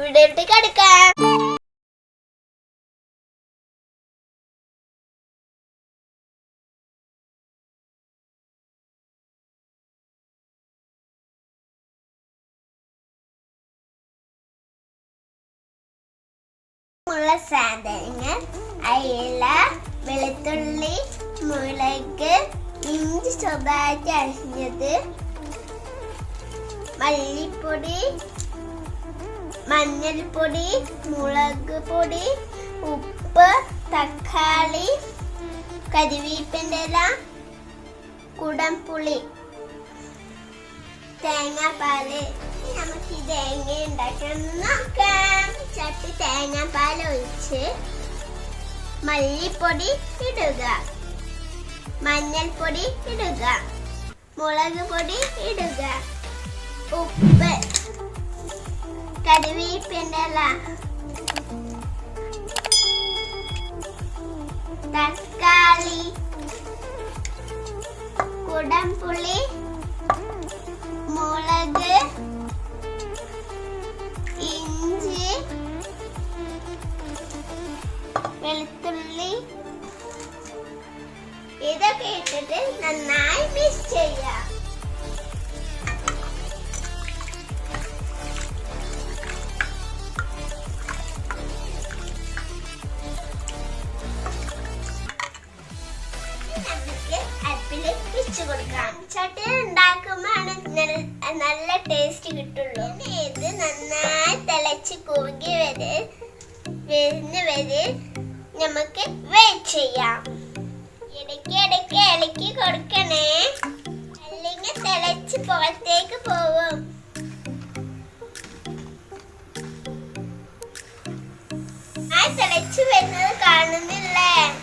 വീഡിയോട്ട് കിടക്കാം ഉള്ള സാധനങ്ങൾ അയില വെളുത്തുള്ളി മുളക് ഇഞ്ചി ചെറുതായിട്ട് അരിഞ്ഞത് മല്ലിപ്പൊടി മഞ്ഞൾപ്പൊടി മുളക് പൊടി ഉപ്പ് തക്കാളി കരിവേപ്പിന്റെ ഇല കുടംപുളി തേങ്ങാപ്പാൽ. നമുക്ക് ഈ തേങ്ങ ഉണ്ടാക്കാൻ നോക്കാം. ചട്ടി തേങ്ങാപ്പാൽ ഒഴിച്ച് മല്ലിപ്പൊടി ഇടുക. മഞ്ഞൾപ്പൊടി ഇടുക. മുളക് പൊടി ഇടുക. ഉപ്പ് കറിവേപ്പിന്റെ തക്കാളി കുടംപുളി മുളക് ഇഞ്ചി വെളുത്തുള്ളി. ഇതൊക്കെ ഇട്ടിട്ട് നന്നായി മിക്സ് ചെയ്യാം. അടുപ്പിൽ വെച്ച് കൊടുക്കാം. ചട്ടി ഉണ്ടാക്കുമ്പോഴാണ് നല്ല- ടേസ്റ്റ് കിട്ടുള്ളൂ. ഇത് നന്നായി തിളച്ച് കുറുകി വരെ വരുന്ന വരെ നമുക്ക് വെയിറ്റ് ചെയ്യാം. ഇടയ്ക്ക് ഇടയ്ക്ക് ഇളക്കി കൊടുക്കണേ. അല്ലെങ്കിൽ തിളച്ച് പുറത്തേക്ക് പോകും. തിളച്ച് വരുന്നത് കാണുന്നില്ലേ?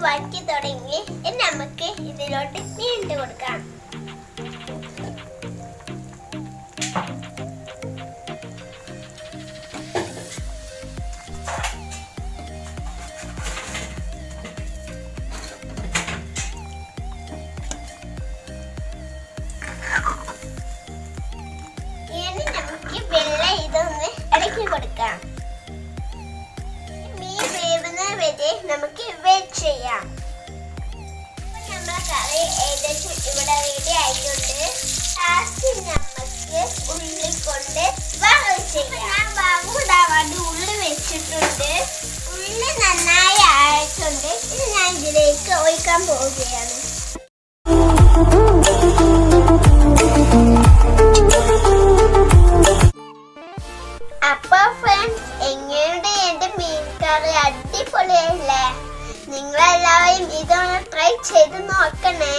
വറ്റി തുടങ്ങി നമുക്ക് ഇതിലോട്ട് നീണ്ടു കൊടുക്കാം വരെ നമുക്ക് വെയിറ്റ് ചെയ്യാം. ഇവിടെ ആയിട്ടുണ്ട്. ഉള്ളി ഉള്ളി വെച്ചിട്ടുണ്ട്. ഉള്ളി നന്നായി ആയിട്ടുണ്ട്. ഇത് ഞാൻ ഇതിലേക്ക് ഒഴിക്കാൻ പോവുകയാണ്. ഇതൊന്ന് ട്രൈ ചെയ്ത് നോക്കണേ.